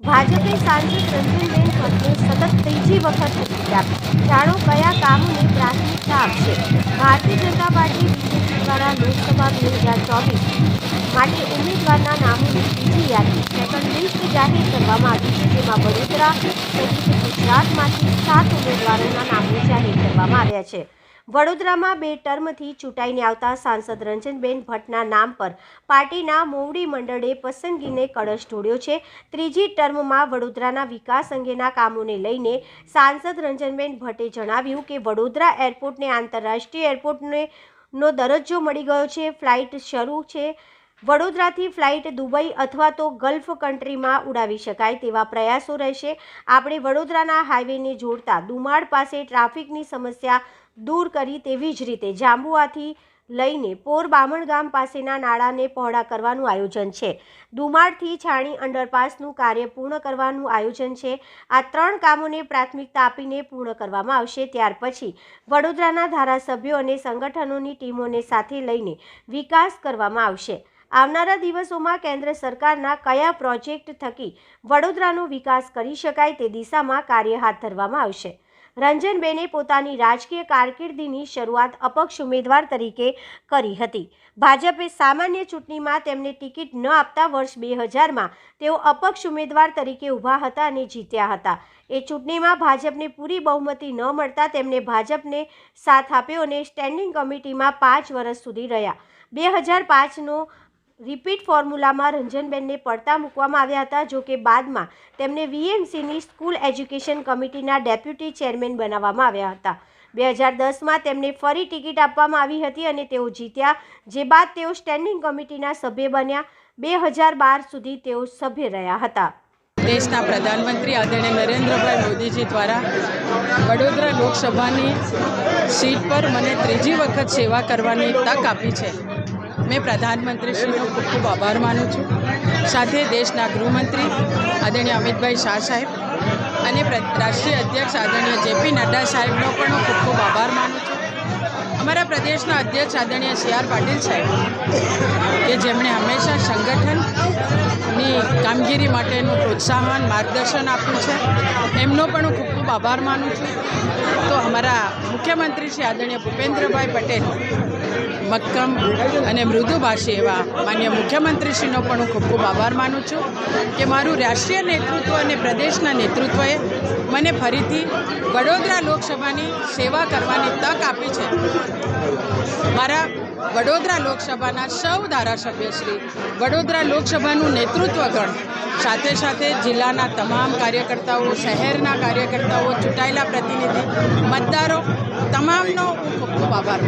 ભાજપે સાંસદ રંજનબેન ભટ્ટને સતત ત્રીજી વખત ટિકિટ જાણો કયા કામોને પ્રાથમિકતા આપશે? ભારતીય જનતા પાર્ટી બીજેપી દ્વારા લોકસભા બે હજાર ચોવીસ માટે ઉમેદવારના નામોની ત્રીજી યાદી સેકન્ડ લિસ્ટ જાહેર કરવામાં આવી છે, જેમાં વડોદરા સહિત ગુજરાતમાંથી સાત ઉમેદવારોના નામો જાહેર કરવામાં આવ્યા છે. વડોદરામાં બે ટર્મથી ચૂંટાઈને આવતા સાંસદ રંજનબેન ભટ્ટના નામ પર પાર્ટીના મોવડી મંડળે પસંદગીને કળશ ઢોળ્યો છે. ત્રીજી ટર્મમાં વડોદરાના વિકાસ અંગેના કામોને લઈને સાંસદ રંજનબેન ભટ્ટે જણાવ્યું કે વડોદરા એરપોર્ટને આંતરરાષ્ટ્રીય એરપોર્ટને નો દરજ્જો મળી ગયો છે. ફ્લાઇટ શરૂ છે. વડોદરાથી ફ્લાઇટ દુબઈ અથવા તો ગલ્ફ કન્ટ્રીમાં ઉડાવી શકાય તેવા પ્રયાસો રહેશે. આપણે વડોદરાના હાઈવેને જોડતા દુમાળ પાસે ટ્રાફિકની સમસ્યા દૂર કરી તેવી જ રીતે જાંબુઆથી લઈને પોર બામણગામ પાસેના નાળાને પહોળા કરવાનું આયોજન છે. દુમાડથી છાણી અંડરપાસનું કાર્ય પૂર્ણ કરવાનું આયોજન છે. આ ત્રણ કામોને પ્રાથમિકતા આપીને પૂર્ણ કરવામાં આવશે. ત્યાર પછી વડોદરાના ધારાસભ્યો અને સંગઠનોની ટીમોને સાથે લઈને વિકાસ કરવામાં આવશે. આવનારા દિવસોમાં કેન્દ્ર સરકારના કયા પ્રોજેક્ટ થકી વડોદરાનો વિકાસ કરી શકાય તે દિશામાં કાર્ય હાથ ધરવામાં આવશે. રંજનબેને પોતાની રાજકીય કારકિર્દીની શરૂઆત અપક્ષ ઉમેદવાર તરીકે કરી હતી. ભાજપે સામાન્ય ચૂંટણીમાં તેમને ટિકિટ ન આપતા વર્ષ બે હજારમાં તેઓ અપક્ષ ઉમેદવાર તરીકે ઊભા હતા અને જીત્યા હતા. એ ચૂંટણીમાં ભાજપને પૂરી બહુમતી ન મળતા તેમને ભાજપને સાથ આપ્યો અને સ્ટેન્ડિંગ કમિટીમાં પાંચ વર્ષ સુધી રહ્યા. બે હજાર પાંચનો રિપીટ ફોર્મ્યુલામાં રંજનબેનને પડતા મૂકવામાં આવ્યા હતા, જો કે બાદમાં તેમને વીએમસીની સ્કૂલ એજ્યુકેશન કમિટીના ડેપ્યુટી ચેરમેન બનાવવામાં આવ્યા હતા. બે હજાર દસમાં તેમને ફરી ટિકિટ આપવામાં આવી હતી અને તેઓ જીત્યા, જે બાદ તેઓ સ્ટેન્ડિંગ કમિટીના સભ્ય બન્યા. બે હજાર બાર સુધી તેઓ સભ્ય રહ્યા હતા. દેશના પ્રધાનમંત્રી આદરણીય નરેન્દ્રભાઈ મોદીજી દ્વારા વડોદરા લોકસભાની સીટ પર મને ત્રીજી વખત સેવા કરવાની તક આપી છે. મેં પ્રધાનમંત્રીશ્રીનો ખૂબ ખૂબ આભાર માનું છું. સાથે દેશના ગૃહમંત્રી આદરણીય અમિતભાઈ શાહ સાહેબ અને રાષ્ટ્રીય અધ્યક્ષ આદરણીય જેપી નડ્ડા સાહેબનો પણ હું ખૂબ ખૂબ આભાર માનું છું. અમારા પ્રદેશના અધ્યક્ષ આદરણીય સી આર પાટીલ સાહેબ કે જેમણે હંમેશા સંગઠનની કામગીરી માટેનું પ્રોત્સાહન, માર્ગદર્શન આપ્યું છે. એમનો પણ હું ખૂબ ખૂબ આભાર માનું છું. તો અમારા મુખ્યમંત્રી શ્રી આદરણીય ભૂપેન્દ્રભાઈ પટેલ, મક્કમ અને મૃદુભાષી એવા માન્ય મુખ્યમંત્રીશ્રીનો પણ હું ખૂબ ખૂબ આભાર માનું છું, કે મારું રાષ્ટ્રીય નેતૃત્વ અને પ્રદેશના નેતૃત્વએ મને ફરીથી વડોદરા લોકસભાની સેવા કરવાની તક આપી છે. મારા વડોદરા લોકસભાના સૌ ધારાસભ્યશ્રી વડોદરા લોકસભાનું નેતૃત્વગણ સાથે સાથે જિલ્લાના તમામ કાર્યકર્તાઓ, શહેરના કાર્યકર્તાઓ, ચૂંટાયેલા પ્રતિનિધિ, મતદારો, તમામનો હું ખૂબ ખૂબ આભાર